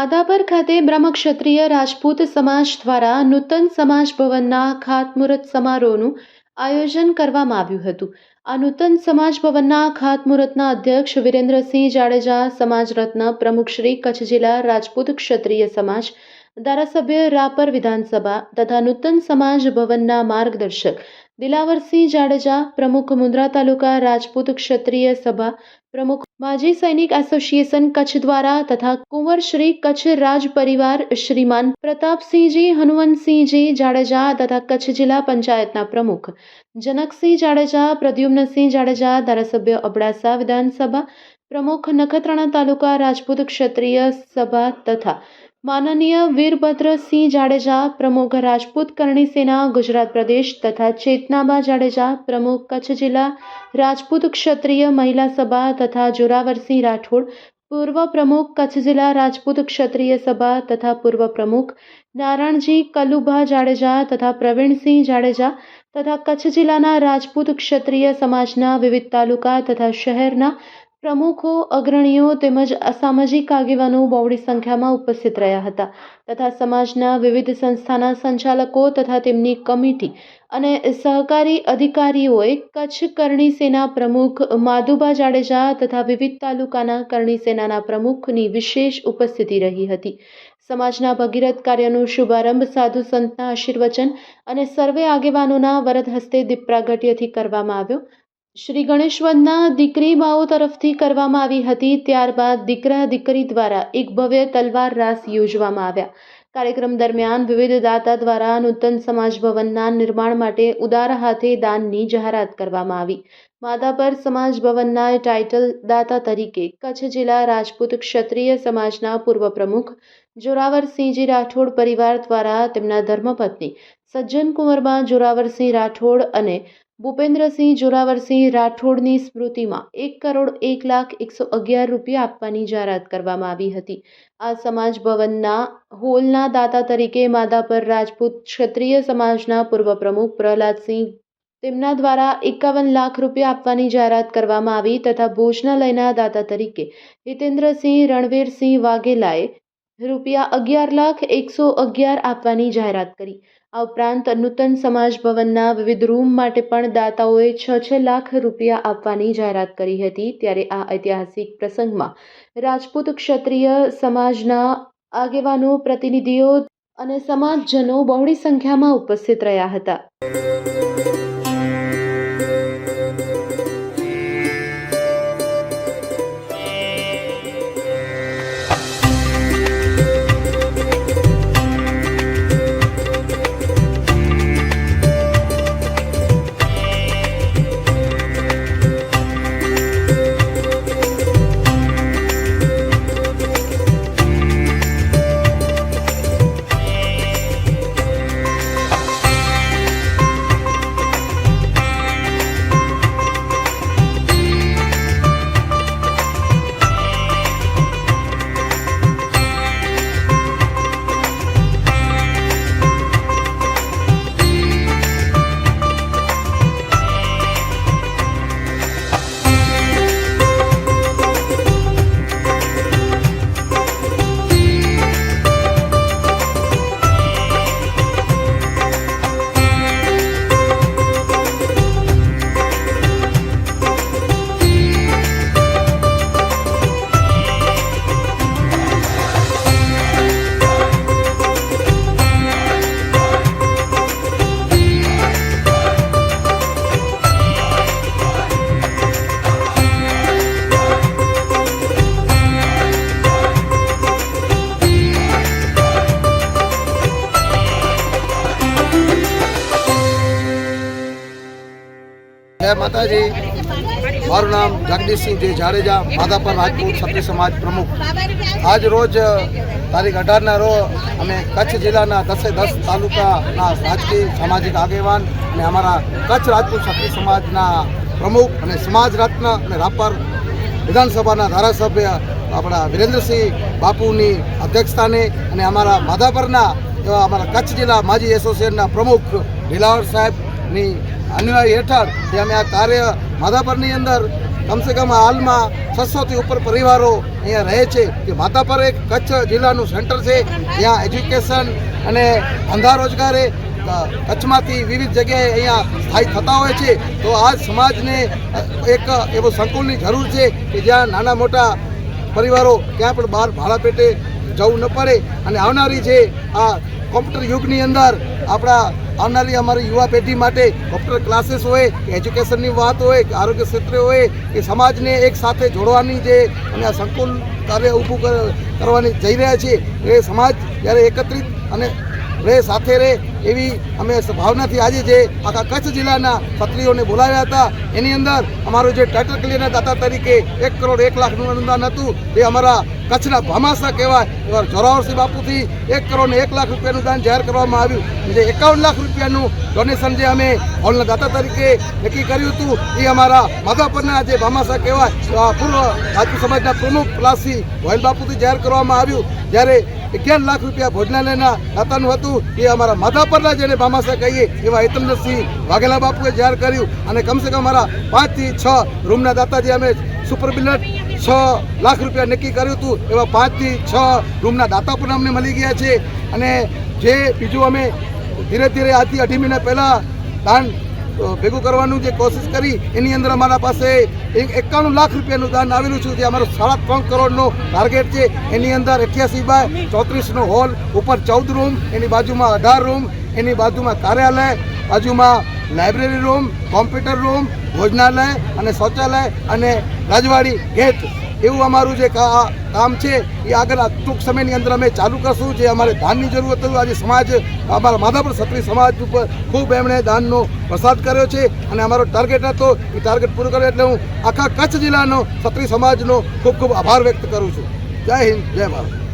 માધાપર ખાતે બ્રહ્મક્ષત્રિય રાજપૂત સમાજ દ્વારા નૂતન સમાજ ભવનના ખાતમુહૂર્ત સમારોહનું આયોજન કરવામાં આવ્યું હતું. આ નૂતન સમાજ ભવનના ખાતમુહૂર્તના અધ્યક્ષ વિરેન્દ્રસિંહ જાડેજા સમાજ રત્ન પ્રમુખ કચ્છ જિલ્લા રાજપૂત ક્ષત્રિય સમાજ, ધારાસભ્ય રાપર વિધાનસભા તથા નૂતન સમાજ ભવનના માર્ગદર્શક દિલાવરસિંહ જાડેજા પ્રમુખ મુન્દ્રા તાલુકા રાજપૂત ક્ષત્રિય સભા પ્રમુખ માજી સૈનિક એસોસિએશન કચ્છ દ્વારા તથા કુંવર શ્રી કચ્છ રાજ પરિવાર શ્રીમાન પ્રતાપસિંહજી હનુમંતસિંહજી જાડેજા તથા કચ્છ જિલ્લા પંચાયતના પ્રમુખ જનકસિંહ જાડેજા પ્રદ્યુમ્નસિંહ જાડેજા ધારાસભ્ય અબડાસા વિધાનસભા પ્રમુખ નખત્રાણા તાલુકા રાજપૂત ક્ષત્રિય સભા તથા માનનીય વીરભદ્રસિંહ જાડેજા, પ્રમુખ રાજપૂત કરણી સેના, ગુજરાત પ્રદેશ તથા ચેતનાબા જાડેજા, પ્રમુખ કચ્છ જિલ્લા રાજપૂત ક્ષત્રિય મહિલા સભા તથા જોરાવરસિંહ રાઠોડ, પૂર્વ પ્રમુખ કચ્છ જિલ્લા રાજપૂત ક્ષત્રિય સભા તથા પૂર્વ પ્રમુખ નારાયણજી કલુભા જાડેજા તથા પ્રવીણસિંહ જાડેજા તથા કચ્છ જિલ્લાના રાજપૂત ક્ષત્રિય સમાજના વિવિધ તાલુકા તથા શહેરના પ્રમુખો, અગ્રણીઓ તેમજ અસામાજિક આગેવાનો બહોળી સંખ્યામાં ઉપસ્થિત રહ્યા હતા તથા સમાજના વિવિધ સંસ્થાના સંચાલકો તથા તેમની કમિટી અને સહકારી અધિકારીઓએ કચ્છ કરણી સેના પ્રમુખ માધુબા જાડેજા તથા વિવિધ તાલુકાના કરણી સેનાના પ્રમુખની વિશેષ ઉપસ્થિતિ રહી હતી. સમાજના ભગીરથ કાર્યનો શુભારંભ સાધુ સંતના આશીર્વચન અને સર્વે આગેવાનોના વરદ હસ્તે દીપ પ્રાગટ્યથી કરવામાં આવ્યો શ્રી ગણેશવંદના દીકરી બાઓ તરફથી કરવામાં આવી હતી, ત્યારબાદ દીકરા દીકરી દ્વારા એક ભવ્ય તલવાર રાસ યોજવામાં આવ્યા. કાર્યક્રમ દરમિયાન વિવિધ દાતા દ્વારા નૂતન સમાજ ભવનના નિર્માણ માટે ઉદાર હાથે દાનની જાહેરાત કરવામાં આવી. માધાપર સમાજ ભવનના ટાઇટલ દાતા તરીકે કચ્છ જિલ્લા રાજપૂત ક્ષત્રિય સમાજના પૂર્વ પ્રમુખ જોરાવરસિંહજી રાઠોડ પરિવાર દ્વારા તેમના ધર્મપત્ની સજ્જન કુંવરબા જોરાવરસિંહ રાઠોડ અને ભૂપેન્દ્રસિંહ જોરાવરસિંહ રાઠોડની સ્મૃતિમાં એક કરોડ એક લાખ એકસો અગિયાર રૂપિયા આપવાની જાહેરાત કરવામાં આવી હતી. આ સમાજ ભવનના હોલના દાતા તરીકે માધાપર રાજપૂત ક્ષત્રિય સમાજના પૂર્વ પ્રમુખ પ્રહલાદસિંહ તેમના દ્વારા એકાવન લાખ રૂપિયા આપવાની જાહેરાત કરવામાં આવી તથા ભોજનાલયના દાતા તરીકે હિતેન્દ્રસિંહ રણવીરસિંહ વાઘેલાએ રૂપિયા અગિયાર લાખ એકસો અગિયાર આપવાની જાહેરાત કરી. આ ઉપરાંત નૂતન સમાજ ભવનના વિવિધ રૂમ માટે પણ દાતાઓએ છ છ લાખ રૂપિયા આપવાની જાહેરાત કરી હતી. ત્યારે આ ઐતિહાસિક પ્રસંગમાં રાજપૂત ક્ષત્રિય સમાજના આગેવાનો, પ્રતિનિધિઓ અને સમાજજનો બહોળી સંખ્યામાં ઉપસ્થિત રહ્યા હતા. જય માતાજી. મારું નામ જગદીશસિંહજી જાડેજા, માધાપર રાજપૂત ક્ષત્રિય સમાજ પ્રમુખ. આજ રોજ તારીખ અઢારના રોજ અમે કચ્છ જિલ્લાના દસે દસ તાલુકાના રાજકીય સામાજિક આગેવાન અને અમારા કચ્છ રાજપૂત ક્ષત્રિય સમાજના પ્રમુખ અને સમાજ રત્ન અને રાપર વિધાનસભાના ધારાસભ્ય આપણા વિરેન્દ્રસિંહ બાપુની અધ્યક્ષતાને અને અમારા માધાપરના અમારા કચ્છ જિલ્લા માજી એસોસિએશનના પ્રમુખ ઢીલાવર સાહેબની અન્વય હેઠળ જે અમે આ કાર્ય માધાપરની અંદર કમસે કમ હાલમાં છસોથી ઉપર પરિવારો અહીંયા રહે છે. કે માધાપર એક કચ્છ જિલ્લાનું સેન્ટર છે. જ્યાં એજ્યુકેશન અને ધંધા રોજગારે કચ્છમાંથી વિવિધ જગ્યાએ અહીંયા સ્થાયી થતા હોય છે. તો આ સમાજને એક એવો સંકુલની જરૂર છે કે જ્યાં નાના મોટા પરિવારો ક્યાં પણ બહાર ભાડા પેટે જવું ન પડે. અને આવનારી જે આ કોમ્પ્યુટર યુગની અંદર આપણા આવનારી અમારી યુવા પેઢી માટે કોમ્પ્યુટર ક્લાસીસ હોય, કે એજ્યુકેશનની વાત હોય, કે આરોગ્ય ક્ષેત્રે હોય, કે સમાજને એક સાથે જોડવાની જે અને આ સંકુલ કાર્ય ઊભું કર- કરવાની જઈ રહ્યા છીએ, એ સમાજ જ્યારે એકત્રિત અને રહે સાથે રહે એવી અમે ભાવનાથી આજે જે આખા કચ્છ જિલ્લાના ક્ષત્રિયોને બોલાવ્યા હતા, એની અંદર અમારું જે ટાઇટલ ક્લિયરના દાતા તરીકે એક કરોડ એક લાખનું અનુદાન હતું, એ અમારા કચ્છના ભામાસા કહેવાય, એવા જોરાવરસિંહ બાપુથી એક કરોડ એક લાખ રૂપિયાનું દાન જાહેર કરવામાં આવ્યું. જે એકાવન લાખ રૂપિયાનું ડોનેશન જે અમે હોલના દાતા તરીકે નક્કી કર્યું હતું, એ અમારા માધાપરના જે ભામાસા કહેવાય પૂર્વ રાજપૂત સમાજના પ્રમુખ પ્લાસી વહેલ બાપુથી જાહેર કરવામાં આવ્યું. જ્યારે અગિયાર લાખ રૂપિયા ભોજનાલયના દાતાનું હતું. એ અમારા માધાપરના જેને ભામાસા કહીએ એવા હિતેન્દ્રસિંહ વાઘેલા બાપુએ જાહેર કર્યું. અને કમસે કમ અમારા પાંચથી છ રૂમના દાતા જે અમે સુપર બિલટ છ લાખ રૂપિયા નક્કી કર્યું હતું. એવા પાંચથી છ રૂમના દાતા પણ અમને મળી ગયા છે. અને જે બીજું અમે ધીરે ધીરે આજથી અઢી મહિના પહેલાં દાન ભેગું કરવાનું જે કોશિશ કરી, એની અંદર અમારા પાસે એક એકાણું લાખ રૂપિયાનું દાન આવેલું છે, જે અમારો સાડા ત્રણ કરોડનો ટાર્ગેટ છે. એની અંદર અઠ્યાસી બાય ચોત્રીસનો હોલ ઉપર ચૌદ રૂમ એની બાજુમાં અઢાર રૂમ એની બાજુમાં કાર્યાલય, બાજુમાં લાઇબ્રેરી રૂમ કોમ્પ્યુટર રૂમ ભોજનાલય અને શૌચાલય અને રાજવાડી ગેટ. એવું અમારું જે કામ છે, એ આગળ ટૂંક સમયની અંદર અમે ચાલુ કરશું. જે અમારે દાનની જરૂરત હતું આજે સમાજ, અમારા માધાપુર ક્ષત્રિય સમાજ ઉપર ખૂબ એમણે દાનનો પ્રસાદ કર્યો છે. અને અમારો ટાર્ગેટ હતો, એ ટાર્ગેટ પૂરો કર્યો. એટલે હું આખા કચ્છ જિલ્લાનો ક્ષત્રિય સમાજનો ખૂબ ખૂબ આભાર વ્યક્ત કરું છું. જય હિન્દ, જય ભારત.